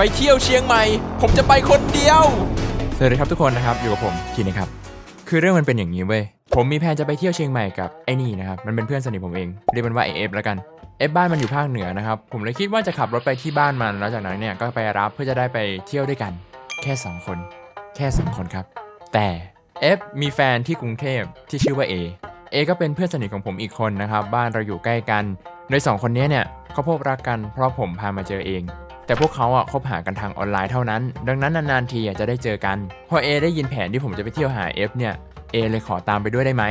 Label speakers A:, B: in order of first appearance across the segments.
A: ไปเที่ยวเชียงใหม่ ผมจะไปคนเดียว สวัสดีครับทุกคนนะครับ อยู่กับผมคีนะครับ คือเรื่องมันเป็นอย่างนี้เว้ย ผมมีแผนจะไปเที่ยวเชียงใหม่กับไอ้นี่นะครับ มันเป็นเพื่อนสนิทผมเอง เรียกมันว่าไอเอฟแล้วกัน เอฟบ้านมันอยู่ภาคเหนือนะครับ ผมเลยคิดว่าจะขับรถไปที่บ้านมัน แล้วจากนั้นเนี่ยก็ไปรับเพื่อจะได้ไปเที่ยวด้วยกัน แค่2คน แค่2คนครับ แต่เอฟมีแฟนที่กรุงเทพที่ชื่อว่าเอ เอก็เป็นเพื่อนสนิทของผมอีกคนนะครับ บ้านเราอยู่ใกล้กัน โดยสองคนนี้เนี่ยเขาพบรักกันเพราะผมพามาเจอเอง แต่พวกเขาอะคบหากันทางออนไลน์เท่านั้น ดังนั้นนานๆทีอะจะได้เจอกัน พอเอได้ยินแผนที่ผมจะไปเที่ยวหาเอฟเนี่ยเอเลยขอตามไปด้วยได้ไหม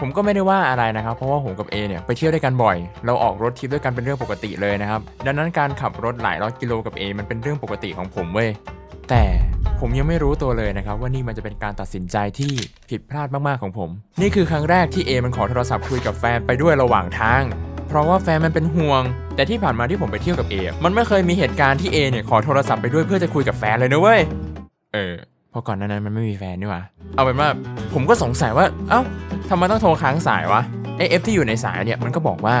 A: ผมก็ไม่ได้ว่าอะไรนะครับ เพราะว่าผมกับเอเนี่ยไปเที่ยวด้วยกันบ่อย เราออกรถทริปด้วยกันเป็นเรื่องปกติเลยนะครับ ดังนั้นการขับรถหลายร้อยกิโลกับเอมันเป็นเรื่องปกติของผมเว้ย แต่ผมยังไม่รู้ตัวเลยนะครับ ว่านี่มันจะเป็นการตัดสินใจที่ผิดพลาดมากๆของผม นี่คือครั้งแรกที่เอมันขอโทรศัพท์คุยกับแฟนไปด้วยระหว่างทาง เพราะว่าแฟนมันเป็นห่วง แต่ที่ผ่านมาที่ผมไปเที่ยวกับเออะมันไม่เคยมีเหตุการณ์ที่เอเนี่ยขอโทรศัพท์ไปด้วยเพื่อจะคุยกับแฟนเลยนะเว้ย เออเพราะก่อนหน้านั้นมันไม่มีแฟนนี่หว่าเอาเป็นว่าผมก็สงสัยว่า เอ้าทำไมต้องโทรค้างสายวะไอเอฟที่อยู่ในสายเนี่ยมันก็บอกว่า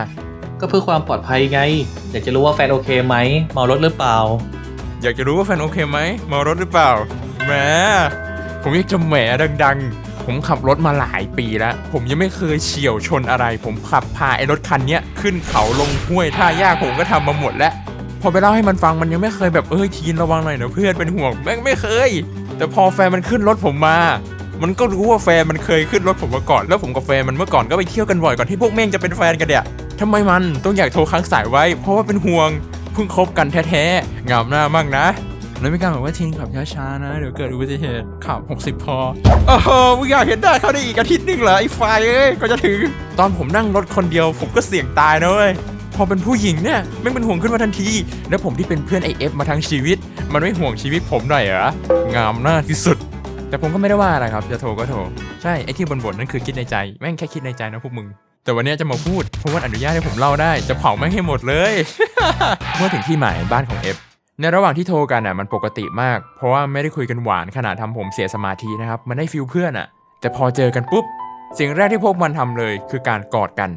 B: ก็เพื่อความปลอดภัยไง อยากจะรู้ว่าแฟนโอเคไหมเมารถหรือเปล่า
A: อยากจะรู้ว่าแฟนโอเคไหมเมารถหรือเปล่าแหมผมอยากจะแหมดัง ๆ ผมขับรถมาหลายปีแล้ว ผมยังไม่เคยเฉียวชนอะไร ผมขับพาไอ้รถคันนี้ขึ้นเขาลงห้วยท่ายากผมก็ทำมาหมดแล้ว พอไปเล่าให้มันฟังมันยังไม่เคยแบบเอ้ยทีนระวังหน่อยนะเพื่อนเป็นห่วงแม่งไม่เคย แต่พอแฟนมันขึ้นรถผมมา มันก็รู้ว่าแฟนมันเคยขึ้นรถผมมาก่อน แล้วผมกับแฟนมันเมื่อก่อนก็ไปเที่ยวกันบ่อยก่อนที่พวกแม่งจะเป็นแฟนกันเนี่ยทำไมมันต้องอยากโทรค้างสายไว้ เพราะว่าเป็นห่วงเพิ่งคบกันแท้ๆงามหน้ามากนะ แล้วมีการบอกว่าทีนขับช้าๆนะ เดี๋ยวเกิดอุบัติเหตุขับ 60 พอโอ้โหมึงอยากเห็นได้เขาได้อีกอาทิตย์หนึงเหรอไอ้ไฟเอ้ยก็จะถึง ตอนผมนั่งรถคนเดียว ผมก็เสี่ยงตายนะเว้ยพอเป็นผู้หญิงเนี่ยไม่เป็นห่วงขึ้นมาทันที แล้วผมที่เป็นเพื่อนไอเอฟมาทั้งชีวิต มันไม่ห่วงชีวิตผมหน่อยเหรองามหน้าที่สุด แต่ผมก็ไม่ได้ว่าอะไรครับจะโทรก็โทรใช่ไอที่บนๆนั่นคือคิดในใจแม่งแค่คิดในใจนะพวกมึงแต่วันนี้จะมาพูดเพราะว่าอนุญาตให้ผมเล่าได้ จะเผาแม่งให้หมดเลย เมื่อถึงที่หมายบ้านของเอฟ ในระหว่างที่โทรกันอะมันปกติมาก เพราะว่าไม่ได้คุยกันหวานขนาดทำผมเสียสมาธินะครับ มันได้ฟิลเพื่อนอะ แต่พอเจอกันปุ๊บ สิ่งแรกที่พวกมันทำเลยคือการกอดกัน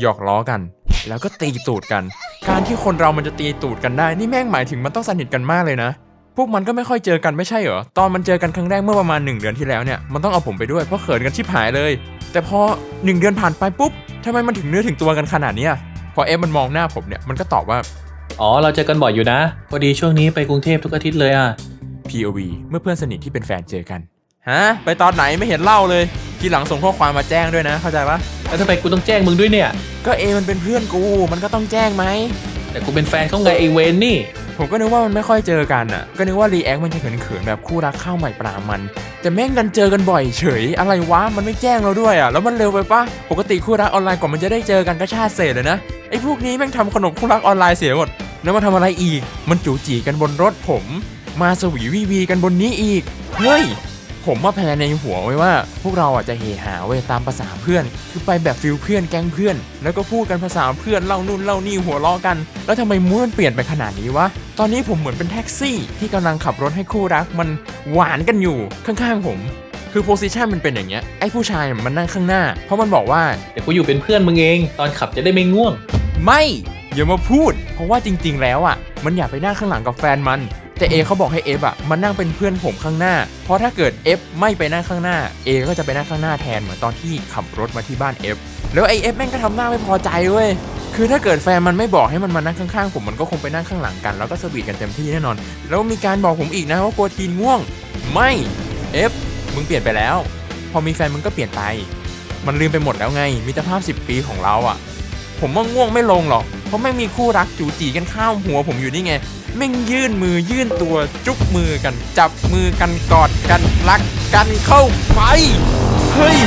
A: หยอกล้อกัน แล้วก็ตีตูดกัน การที่คนเรามันจะตีตูดกันได้ นี่แม่งหมายถึงมันต้องสนิทกันมากเลยนะ พวกมันก็ไม่ค่อยเจอกันไม่ใช่เหรอ ตอนมันเจอกันครั้งแรกเมื่อประมาณ1เดือนที่แล้วเนี่ย มันต้องเอาผมไปด้วยเพราะเขินกันชิบหายเลย แต่พอ 1 เดือนผ่านไปปุ๊บทำไมมันถึงเนื้อถึงตัวกันขนาดนี้พอเอฟมันมองหน้าผมเนี่ย มันก็ตอบว่า
B: อ๋อ เราเจอกันบ่อยอยู่นะ พอดีช่วงนี้ไปกรุงเทพทุกอาทิตย์เลยอะ
A: POV เมื่อเพื่อนสนิทที่เป็นแฟนเจอกัน ฮะ ไปตอนไหนไม่เห็นเล่าเลย ทีหลังส่งข้อความมาแจ้งด้วยนะ เข้าใจปะ
B: แล้วทำไมกูต้องแจ้งมึงด้วยเนี่ย
A: ก็เอมันเป็นเพื่อนกู มันก็ต้องแจ้งไหม
B: แต่กูเป็นแฟนเขาไงไอเวนนี่
A: ผมก็นึกว่ามันไม่ค่อยเจอกันอะ ก็นึกว่ารีแอคมันจะเขินๆแบบคู่รักข้าวใหม่ปลามัน แต่แม่งดันเจอกันบ่อยเฉย อะไรวะ มันไม่แจ้งเราด้วยอะ แล้วมันเร็วไปปะปกติคู่รักออนไลน์กว่ามันจะได้เจอกันก็ชาติเศษเลยนะ ไอ้พวกนี้แม่งทำขนมคู่รักออนไลน์เสียหมด แล้วมาทำอะไรอีก มันจูจีกันบนรถผม มาสวีวีวีกันบนนี้อีก เฮ้ย ผมมาแพลนในหัวไว้ว่า พวกเราอะจะเฮหาเว้ยตามภาษาเพื่อน คือไปแบบฟิลเพื่อนแก๊งเพื่อน แล้วก็พูดกันภาษาเพื่อนเล่านู่นเล่านี่หัวล้อกัน แล้วทำไมมูดมันเปลี่ยนไปขนาดนี้วะ ตอนนี้ผมเหมือนเป็นแท็กซี่ ที่กำลังขับรถให้คู่รักมันหวานกันอยู่ข้างๆผมคือโพสิชันมันเป็นอย่างเงี้ยไอ้ผู้ชายมันนั่งข้างหน้า เพราะมันบอกว่า
B: แต่กูอยู่เป็นเพื่อนมึงเอง ตอนขับจะได้ไม่ง่วง
A: ไม่ อย่ามาพูด เพราะว่าจริง ๆ แล้วอะ มันอยากไปนั่งข้างหลังกับแฟนมัน แต่เอเขาบอกให้เอฟอะมันนั่งเป็นเพื่อนผมข้างหน้า เพราะถ้าเกิดเอฟไม่ไปนั่งข้างหน้าเอก็จะไปนั่งข้างหน้าแทนเหมือนตอนที่ขับรถมาที่บ้านเอฟแล้วไอเอฟแม่งก็ทำหน้าไม่พอใจเว้ยคือถ้าเกิดแฟนมันไม่บอกให้มันมานั่งข้างๆผมมันก็คงไปนั่งข้างหลังกัน แล้วก็สวีทกันเต็มที่แน่นอน แล้วมีการบอกผมอีกนะว่ากลัวทีนง่วง ไม่เอฟมึงเปลี่ยนไปแล้ว พอมีแฟนมึงก็เปลี่ยนไป มันลืมไปหมดแล้วไงมิตรภาพ 10 ปีของเราอะ ผมว่าง่วงไม่ลงหรอก เพราะไม่มีคู่รักจูจีกันข้าวหัวผมอยู่นี่ไงแม่งยื่นมือยื่นตัวจุ๊บมือกัน จับมือกันกอดกันรักกันเข้าไป เฮ้ย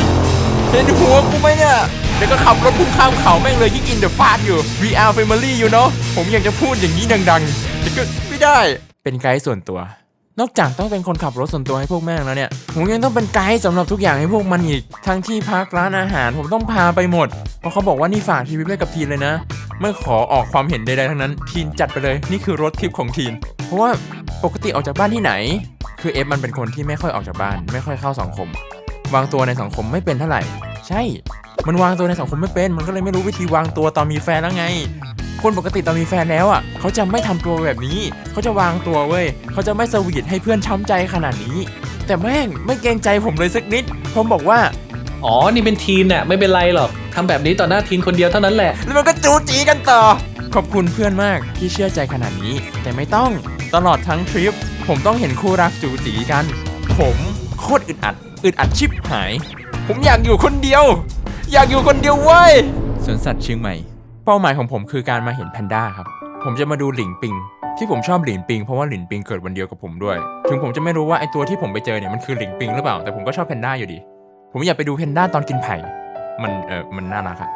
A: เห็นหัวกูไหมเนี่ยเดี๋ยวก็ขับรถพุ่งข้ามเขาแม่งเลยยิ่งอินเดอะฟาดอยู่ VR family อยู่เนาะผมอยากจะพูดอย่างนี้ดังๆแต่ก็ไม่ได้เป็นไกด์ส่วนตัว นอกจากต้องเป็นคนขับรถส่วนตัวให้พวกแม่งแล้วเนี่ยผมยังต้องเป็นไกด์สำหรับทุกอย่างให้พวกมันอีก ทั้งที่พักร้านอาหารผมต้องพาไปหมด เพราะเขาบอกว่านี่ฝากชีวิตไว้กับทีนเลยนะไม่ขอออกความเห็นใดๆทั้งนั้น ทีนจัดไปเลยนี่คือรถทิปของทีน เพราะว่าปกติออกจากบ้านที่ไหน คือเอฟมันเป็นคนที่ไม่ค่อยออกจากบ้าน ไม่ค่อยเข้าสังคม วางตัวในสังคมไม่เป็นเท่าไหร่ ใช่ มันวางตัวในสังคมไม่เป็น มันก็เลยไม่รู้วิธีวางตัวตอนมีแฟนแล้วไง คนปกติตอนมีแฟนแล้วอะเขาจะไม่ทำตัวแบบนี้ เขาจะวางตัวเว้ยเขาจะไม่สวีทให้เพื่อนช้ำใจขนาดนี้ แต่แม่งไม่เกรงใจผมเลยสักนิด ผมบอกว่า
B: อ๋อ นี่เป็นทีนน่ะไม่เป็นไรหรอกทำแบบนี้ต่อหน้าทีนคนเดียวเท่านั้นแหละ
A: แล้วมันก็จูจีกันต่อ ขอบคุณเพื่อนมากที่เชื่อใจขนาดนี้ แต่ไม่ต้องตลอดทั้งทริป ผมต้องเห็นคู่รักจูจีกัน ผมโคตรอึดอัด อึดอัดชิบหาย ผมอยากอยู่คนเดียว อยากอยู่คนเดียวเว้ยสวนสัตว์เชียงใหม่ เป้าหมายของผมคือการมาเห็นแพนด้าครับ ผมจะมาดูหลินปิง ที่ผมชอบหลินปิงเพราะว่าหลินปิงเกิดวันเดียวกับผมด้วย ถึงผมจะไม่รู้ว่าไอตัวที่ผมไปเจอเนี่ยมันคือหลินปิงหรือเปล่า แต่ผมก็ชอบแพนด้าอยู่ดี ผมอยากไปดูแพนด้าตอนกินไผ่ มันเออมันน่ารักอะ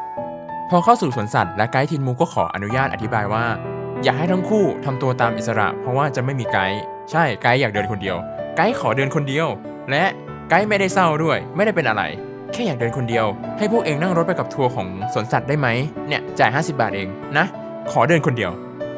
A: พอเข้าสู่สวนสัตว์และไกด์ทินมูก็ขออนุญาตอธิบายว่า อยากให้ทั้งคู่ทำตัวตามอิสระ เพราะว่าจะไม่มีไกด์ใช่ไกด์อยากเดินคนเดียว ไกด์ขอเดินคนเดียว และไกด์ไม่ได้เศร้าด้วย ไม่ได้เป็นอะไร แค่อยากเดินคนเดียว ให้พวกเองนั่งรถไปกับทัวร์ของสวนสัตว์ได้ไหมเนี่ยจ่าย 50 บาทเองนะ ขอเดินคนเดียว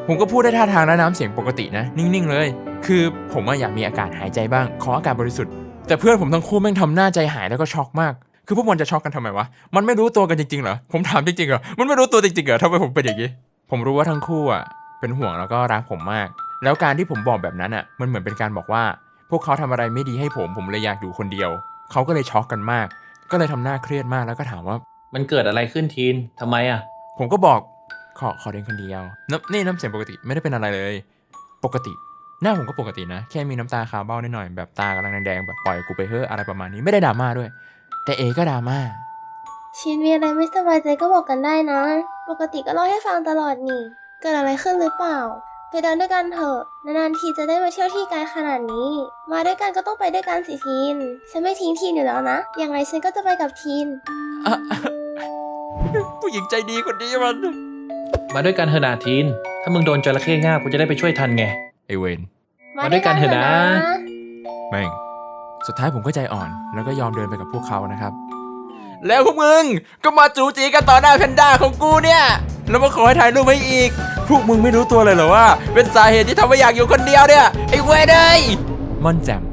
A: ผมก็พูดได้ท่าทางและน้ำเสียงปกตินะ นิ่งๆเลย คือผมอยากมีอากาศหายใจบ้าง ขออากาศบริสุทธิ์แต่เพื่อนผมทั้งคู่แม่งทำหน้าใจหายแล้วก็ช็อกมากคือพวกมันจะช็อกกันทำไมวะ มันไม่รู้ตัวกันจริงๆเหรอ ผมถามจริงๆเหรอ มันไม่รู้ตัวจริงๆเหรอทำไมผมเป็นอย่างนี้ ผมรู้ว่าทั้งคู่อะ เป็นห่วงแล้วก็รักผมมาก แล้วการที่ผมบอกแบบนั้นอะ มันเหมือนเป็นการบอกว่า พวกเขาทำอะไรไม่ดีให้ผม ผมเลยอยากอยู่คนเดียว เขาก็เลยช็อกกันมาก ก็เลยทำหน้าเครียดมากแล้วก็ถามว่า
B: มันเกิดอะไรขึ้นทีนทำไมอะ
A: ผมก็บอกขอขอเดินคนเดียวน้ำนี่น้ำเสียงปกติไม่ได้เป็นอะไรเลย ปกติ หน้าผมก็ปกตินะ แค่มีน้ำตาคาเบ้านิดหน่อยแบบตากำลังแดงๆแบบปล่อยกูไปเฮ้อะอะไรประมาณนี้ไม่ได้ดราม่าด้วย แต่เอก็ดราม่า
C: ชินมีอะไรไม่สบายใจก็บอกกันได้นะ ปกติก็เล่าให้ฟังตลอดนี่ เกิดอะไรขึ้นหรือเปล่า ไปเดินด้วยกันเถอะ นานๆทีจะได้มาเที่ยวที่ไกลขนาดนี้ มาด้วยกันก็ต้องไปด้วยกันสิทีน ฉันไม่ทิ้งทีนอยู่แล้วนะอย่างไรฉันก็จะไปกับทีน
A: อะผู้หญิงใจดีคนนี้มัน
B: มาด้วยกันเถอะนาทีน ถ้ามึงโดนจระเข้ง่าบกูจะได้ไปช่วยทันไง
A: ไอเวน
B: มาด้วยกันเถอะนะ
A: แม่ง สุดท้ายผมก็ใจอ่อน แล้วก็ยอมเดินไปกับพวกเขานะครับ แล้วพวกมึงก็มาจูจีกันต่อหน้าแพนด้าของกูเนี่ย แล้วมาขอให้ถ่ายรูปให้อีก พวกมึงไม่รู้ตัวเลยเหรอว่า เป็นสาเหตุที่ทำให้อยากอยู่คนเดียวเนี่ย ไอ้เวยเอ้ยม่อนแจ่ม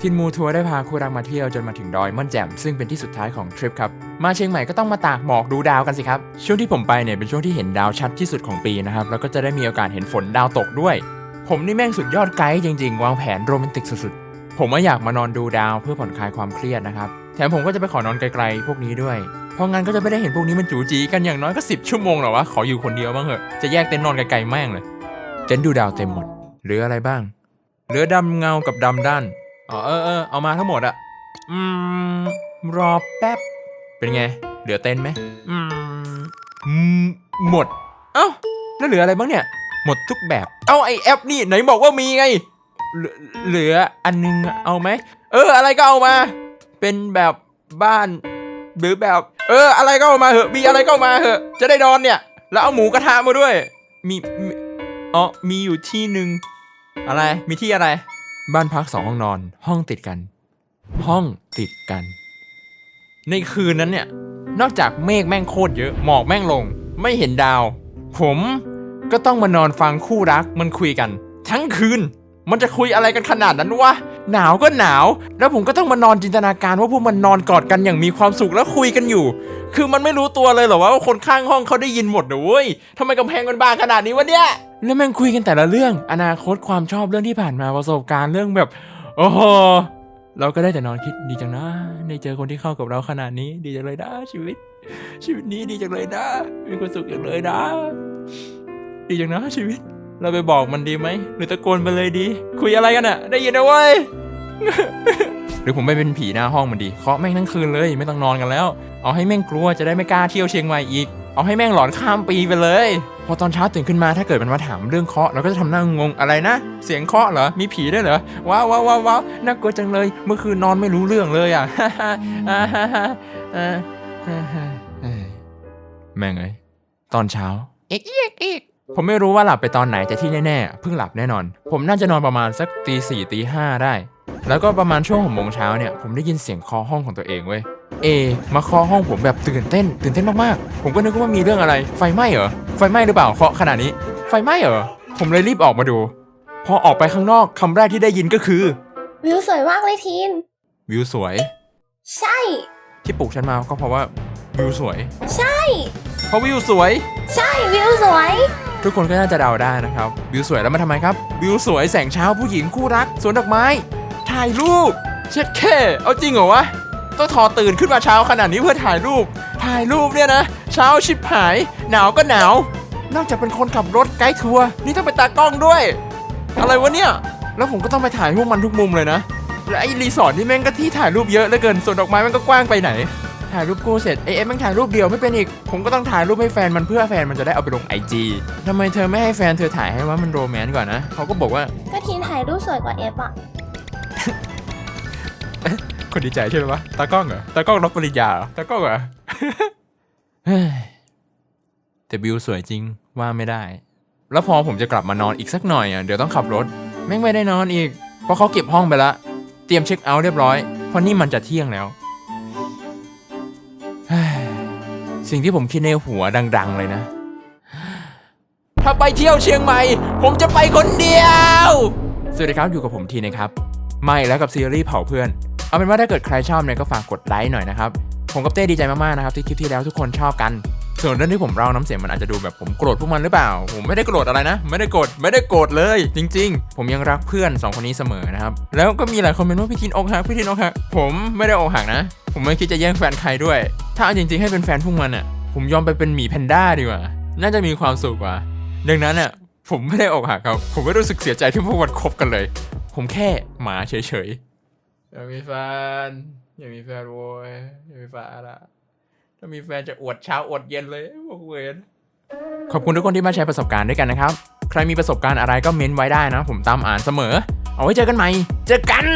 A: ทินมูทัวร์ได้พาคู่รักมาเที่ยวจนมาถึงดอยม่อนแจ่มซึ่งเป็นที่สุดท้ายของทริปครับ มาเชียงใหม่ก็ต้องมาตากหมอกดูดาวกันสิครับ ช่วงที่ผมไปเนี่ยเป็นช่วงที่เห็นดาวชัดที่สุดของปีนะครับ แล้วก็จะได้มีโอกาสเห็นฝนดาวตกด้วย ผมนี่แม่งสุดยอดไกด์จริง ๆ วางแผนโรแมนติกสุดๆ ผมว่าอยากมานอนดูดาวเพื่อผ่อนคลายความเครียดนะครับ แถมผมก็จะไปขอนอนไกลๆพวกนี้ด้วย เพราะงั้นก็จะไม่ได้เห็นพวกนี้มันจูจีกันอย่างน้อยก็สิบชั่วโมงหรอวะ ขออยู่คนเดียวบ้างเหอะ จะแยกเต็นท์นอนไกลๆแม่งเลย เต็นท์ดูดาวเต็มหมด เหลืออะไรบ้าง เหลือดำเงากับดำด้าน อ๋อเออเออเอามาทั้งหมดอะอืม รอแป๊บ เป็นไง เหลือเต็นท์ไหมอืม หมด เอ้า แล้วเหลืออะไรบ้างเนี่ย หมดทุกแบบ เอ้าไอแอปนี่ไหนบอกว่ามีไง เหลืออันนึงเอาไหม เออ อะไรก็เอามา เป็นแบบบ้าน หรือแบบ เออ อะไรก็เอามาเหอะมีอะไรก็เอามาเหอะ จะได้นอนเนี่ย แล้วเอาหมูกระทะมาด้วย มีอ๋อมีอยู่ที่หนึ่งอะไรมีที่อะไร บ้านพักสองห้องนอน ห้องติดกัน ห้องติดกัน ในคืนนั้นเนี่ย นอกจากเมฆแม่งโคตรเยอะหมอกแม่งลง ไม่เห็นดาว ผมก็ต้องมานอนฟังคู่รักมันคุยกัน ทั้งคืน มันจะคุยอะไรกันขนาดนั้นวะ หนาวก็หนาว แล้วผมก็ต้องมานอนจินตนาการว่าพวกมันนอนกอดกันอย่างมีความสุขแล้วคุยกันอยู่ คือมันไม่รู้ตัวเลยเหรอวะว่าคนข้างห้องเขาได้ยินหมดนะเว้ยทำไมกำแพงมันบางขนาดนี้วะเนี่ยแล้วแม่งคุยกันแต่ละเรื่อง อนาคตความชอบเรื่องที่ผ่านมาประสบการณ์เรื่องแบบ โอ้โหเราก็ได้แต่นอนคิดดีจังนะได้เจอคนที่เข้ากับเราขนาดนี้ ดีจังเลยนะชีวิต ชีวิตนี้ดีจังเลยนะ มีความสุขจังเลยนะ ดีจังนะชีวิต เราไปบอกมันดีไหมหรือตะโกนไปเลยดี คุยอะไรกันอะได้ยินนะเว้ย หรือผมไปเป็นผีหน้าห้องมันดีเคาะแม่งทั้งคืนเลยไม่ต้องนอนกันแล้ว เอาให้แม่งกลัวจะได้ไม่กล้าเที่ยวเชียงใหม่อีก เอาให้แม่งหลอนข้ามปีไปเลย พอตอนเช้าตื่นขึ้นมาถ้าเกิดมันมาถามเรื่องเคาะเราก็จะทำหน้างงอะไรนะ เสียงเคาะเหรอมีผีด้วยเหรอว้าวว้าวว้าวว้าวน่ากลัวจังเลย เมื่อคืนนอนไม่รู้เรื่องเลยอะ แม่งเอ้ยตอนเช้าอีกอีกอีก ผมไม่รู้ว่าหลับไปตอนไหนแต่ที่แน่ๆเพิ่งหลับแน่นอน ผมน่าจะนอนประมาณสักตีสี่ตีห้าได้ แล้วก็ประมาณช่วงหกโมงเช้าเนี่ยผมได้ยินเสียงเคาะห้องของตัวเองเว้ยเอมาเคาะห้องผมแบบตื่นเต้น ตื่นเต้นมากๆ ผมก็นึกว่ามีเรื่องอะไรไฟไหม้เหรอไฟไหม้หรือเปล่าเคาะขนาดนี้ ไฟไหม้เหรอผมเลยรีบออกมาดู พอออกไปข้างนอกคำแรกที่ได้ยินก็คือ
C: วิวสวยมากเลยทีน
A: วิวสวย
C: ใช่
A: ที่ปลุกฉันมาก็เพราะว่าวิวสวย
C: ใช่
A: เพ ราะวิวสวย
C: ใช่วิวสวย
A: ทุกคนก็น่าจะเดาได้นะครับ วิวสวยแล้วมาทำไมครับ วิวสวยแสงเช้าผู้หญิงคู่รักสวนดอกไม้ ถ่ายรูป เช็ดแค่เอาจริงเหรอวะต้องทอตื่นขึ้นมาเช้าขนาดนี้เพื่อถ่ายรูป ถ่ายรูปเนี่ยนะ เช้าชิบหาย หนาวก็หนาวนอกจากเป็นคนขับรถไกด์ทัวร์นี่ต้องเป็นตากล้องด้วย อะไรวะเนี่ย แล้วผมก็ต้องไปถ่ายพวกมันทุกมุมเลยนะแล้วไอ้รีสอร์ทนี่แม่งก็ที่ถ่ายรูปเยอะเหลือเกินส่วนดอกไม้มันก็กว้างไปไหน ถ่ายรูปคู่เสร็จเอ๊ะแม่งถ่ายรูปเดียวไม่เป็นอีก ผมก็ต้องถ่ายรูปให้แฟนมันเพื่อแฟนมันจะได้เอาไปลงไอจีทำไมเธอไม่ให้แฟนเธอถ่ายให้ว่ามันโรแมนต์ก่อนนะเขาก็บอกว่า
C: ก็ทีถ่ายรูปสวยกว่าเอฟอะ
A: คนดีใจใช่ไหมวะตากล้องเหรอตากล้องรับปริญญาเหรอตากล้องเหรอเฮ้ยแต่วิวสวยจริงว่าไม่ได้ แล้วพอผมจะกลับมานอนอีกสักหน่อยอะเดี๋ยวต้องขับรถ แม่งไม่ได้นอนอีก เพราะเขาเก็บห้องไปละ เตรียมเช็คเอาท์เรียบร้อย เพราะนี่มันจะเที่ยงแล้ว สิ่งที่ผมคิดในหัวดัง ๆ เลยนะ ถ้าไปเที่ยวเชียงใหม่ ผมจะไปคนเดียว สวัสดีครับอยู่กับผมทีนะครับ ไม่แล้วกับซีรีส์เผาเพื่อน เอาเป็นว่าถ้าเกิดใครชอบเนี่ยก็ฝากกดไลค์หน่อยนะครับ ผมกับเต้ดีใจมากๆนะครับที่คลิปที่แล้วทุกคนชอบกัน ส่วนเรื่องที่ผมเล่าน้ำเสียงมันอาจจะดูแบบผมโกรธพวกมันหรือเปล่า ผมไม่ได้โกรธอะไรนะ ไม่ได้โกรธไม่ได้โกรธเลย จริง ๆ ผมยังรักเพื่อนสองคนนี้เสมอนะครับ แล้วก็มีหลายคอมเมนต์ว่าพี่ทินอกหักพี่ทินอกหักผมไม่ได้อกหักนะ ผมไม่คิดจะแย่งแฟนใครด้วย ถ้าเอาจริง ๆให้เป็นแฟนพวกมันอะ ผมยอมไปเป็นหมีแพนด้าดีกว่า น่าจะมีความสุขกว่า ดังนั้นอะผมไม่ได้อกหักครับ ผมไม่รู้สึกเสียใจที่พวกมันคบกันเลย ผมแค่หมาเฉยๆอยากมีแฟนอยากมีแฟนโว้ยอยากมีแฟนอะ ถ้ามีแฟนจะอวดเช้าอวดเย็นเลยพวกเวนขอบคุณทุกคนที่มาแชร์ประสบการณ์ด้วยกันนะครับ ใครมีประสบการณ์อะไรก็เม้นไว้ได้นะ ผมตามอ่านเสมอ เอาไว้เจอกันใหม่ เจอกัน